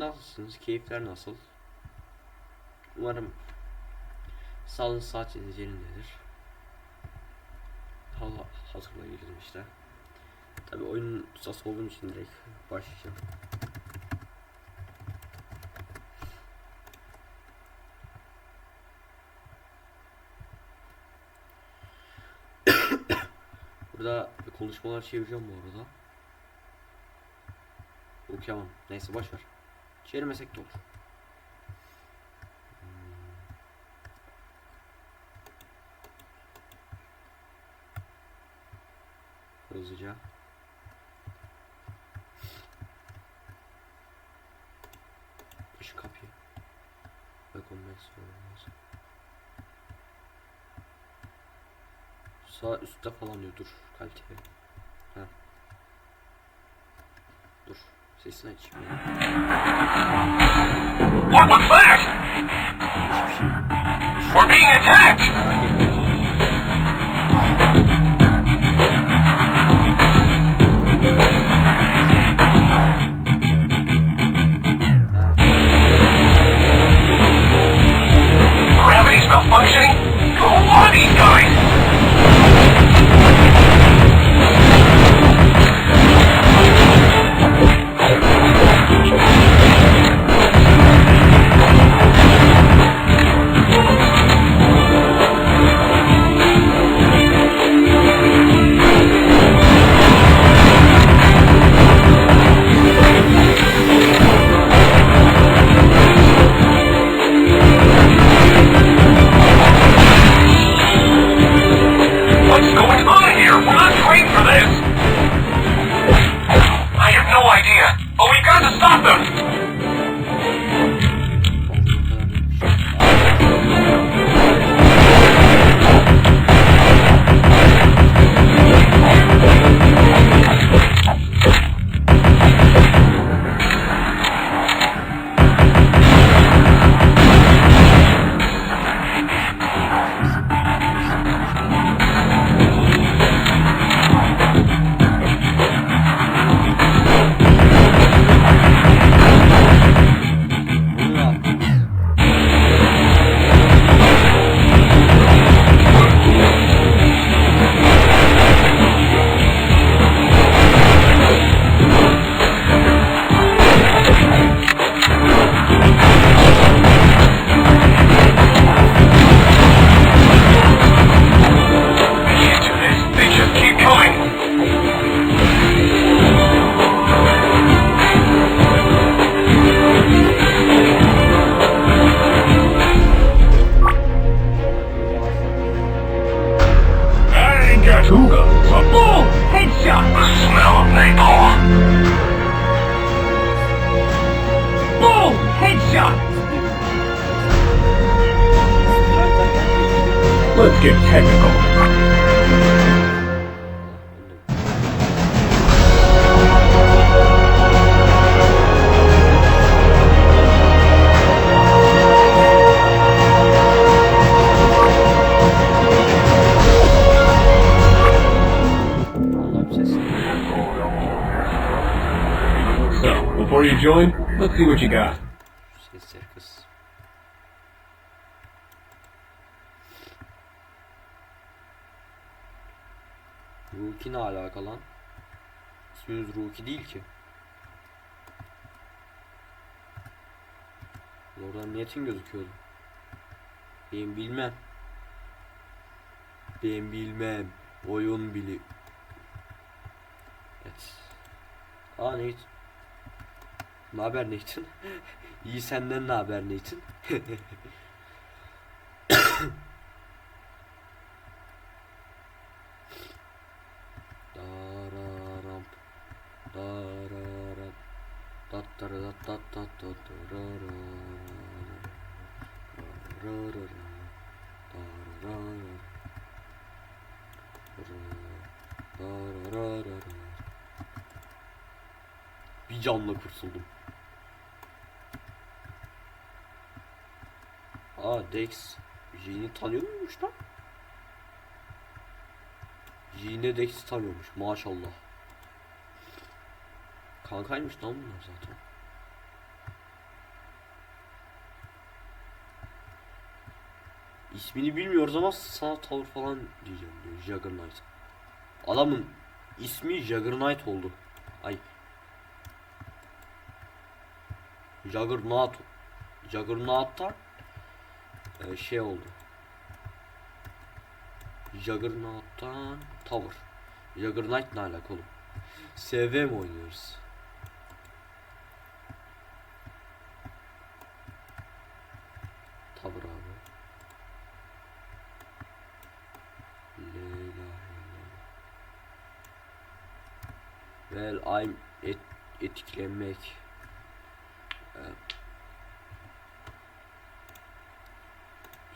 Nasılsınız? Keyifler nasıl? Umarım sağlığınız saat yerindedir. Hava hazırla girdim işte. Tabi oyunun ustası olduğum için direkt başlayacağım. Burada konuşmalar çevireceğim bu arada. Okuyamam. Neyse boş ver. Çevirmesek de olur. Hızlıca. Şu kapıyı. Bakın lazım. Sağ üstte falan diyor dur kalite. Ha. Dur. Sesini açayım. ya. What was that? We're being attacked! Join, let's see what you got. Ruki ne alaka lan? İsminiz Ruki değil ki. Oradan niyetin gözüküyordu. Ben bilmem. Ben bilmem. Oyun bili. Evet. Aa Nathan. Ne haber Nathan? İyi senden ne haber Nathan? Dararam. Dararam. Bir canla kurtuldum. Aa Dex Jean'i tanıyor muymuş lan? Jean'e Dex'i tanıyormuş maşallah. Kankaymış lan bunlar zaten. İsmini bilmiyoruz ama sağ tavır falan diyeceğim diyor. Juggernaut. Adamın ismi Juggernaut oldu. Ay. Juggernaut. Juggernaut'tan e, şey oldu. Juggernaut'tan tavır. Juggernaut ne alaka oğlum? SV mi oynuyoruz? Tavır abi. Leyla Well I'm et, etkilenmek. Evet.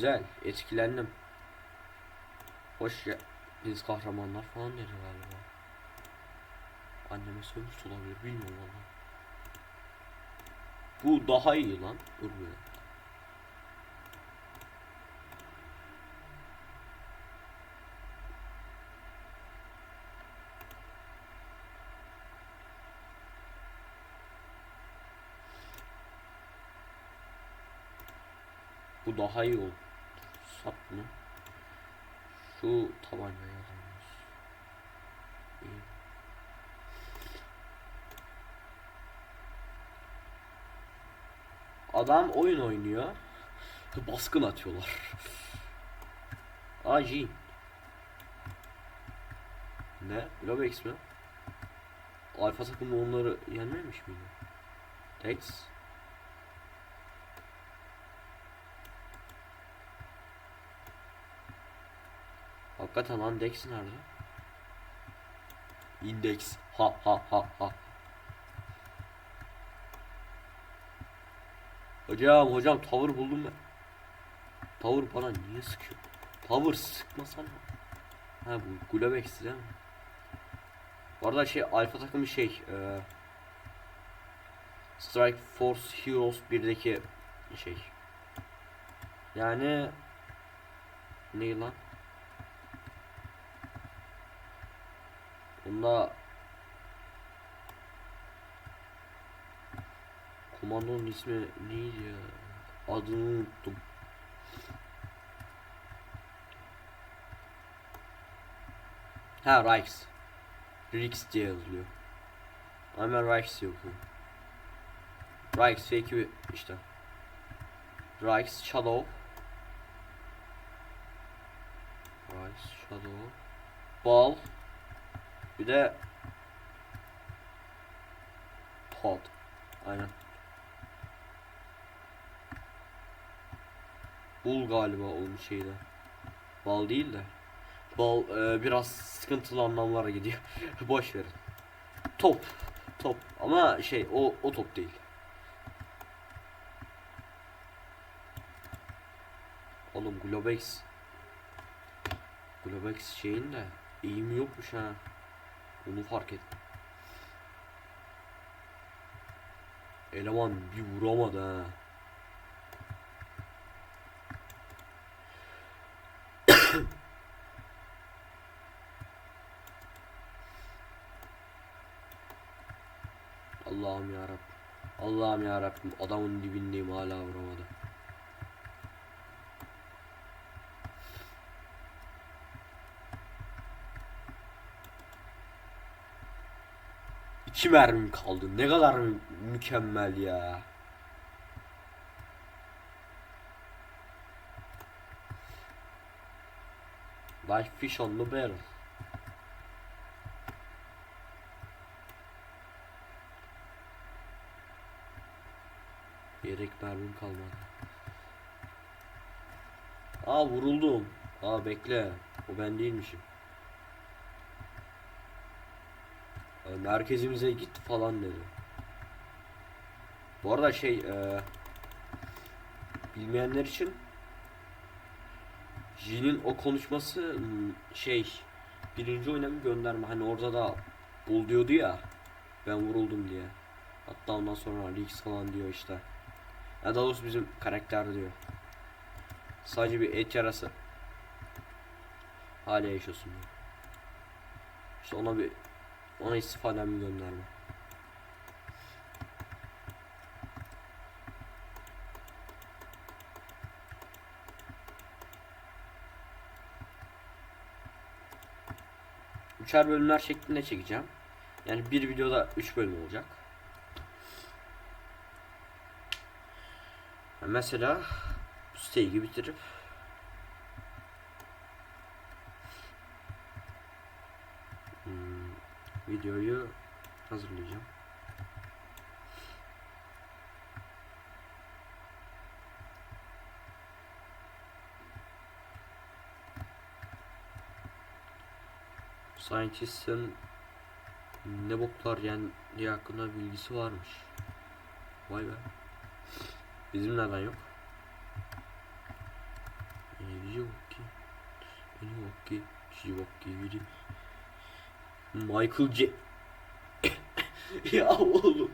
Güzel etkilendim. Hoş. Biz kahramanlar falan dedi galiba. Anneme sövmüş olabilir bilmiyorum valla. Bu daha iyi lan. Bir. Bu daha iyi oldu. Sat mı? Şu tabanca yazılmış. İyi. Adam oyun oynuyor. Baskın atıyorlar. Aji. Ne? Lobex mi? Alfa takımı onları yenmemiş miydi? Tex. Hakikaten lan Dex nerede? Index. Ha ha ha ha. Hocam hocam tavır buldum ben. Tavır bana niye sıkıyor? Tavır sıkmasana. Ha bu Globex değil mi? Bu arada şey alfa takımı şey e, Strike Force Heroes 1'deki şey. Yani ne lan? Bunda Komandonun ismi neydi ya? Adını unuttum. Ha Rix. Rix diye yazılıyor. Rix diye okuyorum. Rix ekibi işte. Rix Shadow. Rix Shadow. Ball. Bir de Pod. Aynen. Bul galiba onun şeyde. Bal değil de. Bal e, biraz sıkıntılı anlamlara gidiyor. Boş verin. Top. Top. Ama şey o o top değil. Oğlum Globex. Globex şeyin de eğimi yokmuş ha. Onu fark ettim. Eleman bir vuramadı ha. Allah'ım ya Allah'ım ya adamın dibindeyim hala vuramadı. İki mermim kaldı. Ne kadar mü- mükemmel ya. Like fish on the barrel. Yedek mermim kalmadı. Aa vuruldum. Aa bekle. O ben değilmişim. E, merkezimize git falan dedi. Bu arada şey e, bilmeyenler için Jin'in o konuşması m, şey birinci oyuna gönderme hani orada da bul diyordu ya ben vuruldum diye. Hatta ondan sonra Leaks falan diyor işte. Ya daha bizim karakter diyor. Sadece bir et yarası. Hala yaşıyorsun diyor. İşte ona bir ona istifademi gönderme. Üçer bölümler şeklinde çekeceğim. Yani bir videoda üç bölüm olacak. Mesela bu siteyi bitirip videoyu hazırlayacağım. Scientist'in ne boklar yendiği hakkında bilgisi varmış. Vay be. Bizim neden yok? Ee, yok ki. Yok ki. Yok ki. Michael J. ya oğlum.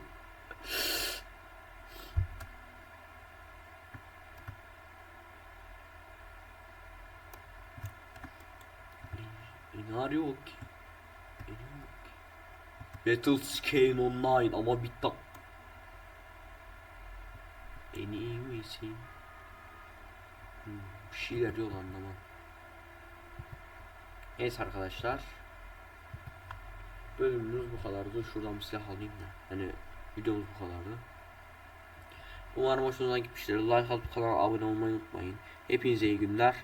Senaryo yok ki. Senaryo yok ki. Battle Scale Online ama bitti. En iyi misin? Hmm, bir şeyler lan anlamam. Neyse arkadaşlar. Bölümümüz bu kadardı. Şuradan bir silah alayım da. Hani videomuz bu kadardı. Umarım hoşunuza gitmiştir. Like atıp kanala abone olmayı unutmayın. Hepinize iyi günler.